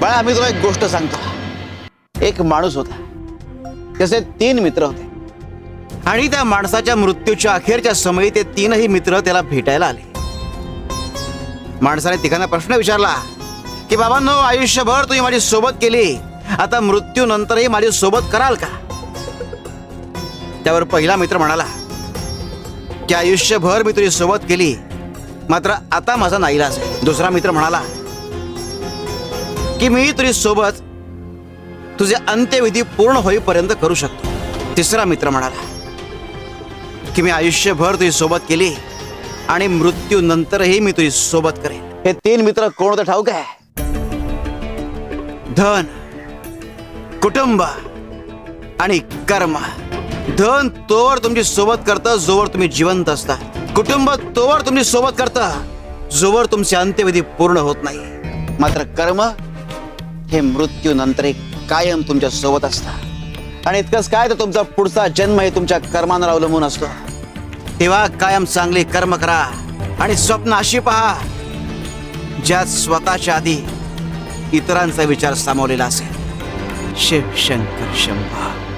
बाळा मी तुला एक गोष्ट सांगतो. एक माणूस होता. त्याचे तीन मित्र होते. आणि त्या माणसाच्या मृत्यूच्या अखेरच्या समयी ते तीनही मित्र त्याला भेटायला आले. माणसाने तिघांना प्रश्न विचारला की बाबांनो आयुष्यभर तुम्ही माझी सोबत केली. आता मृत्यूनंतरही माझी सोबत कराल का? त्यावर पहिला मित्र म्हणाला की आयुष्यभर मी तुझी सोबत केली. मात्र आता माझा नाईलाज आहे. दुसरा मित्र म्हणाला की मी तुझी सोबत तुझे अंत्यविधी पूर्ण होईपर्यंत करू शकतो. तिसरा मित्र म्हणाला की मी आयुष्यभर तुझी सोबत केली आणि मृत्यूनंतरही मी तुझी सोबत करेन. हे तीन मित्र कोण ठाऊक आहे? धन कुटुंब आणि कर्म. धन तोवर तुमची सोबत करतं जोवर तुम्ही जिवंत असता. कुटुंब तोवर तुमची सोबत करता जोवर तुमचे अंत्यविधी पूर्ण होत नाही. मात्र कर्म हे मृत्यूनंतर एक कायम तुमच्यासोबत असतात आणि इतकंच काय तर तुमचा पुढचा जन्म हे तुमच्या कर्मांवर अवलंबून असतो. तेव्हा कायम चांगली कर्म करा आणि स्वप्न अशी पहा ज्यात स्वतःच्या आधी इतरांचा विचार सामावलेला असेल. शिवशंकर शंभा.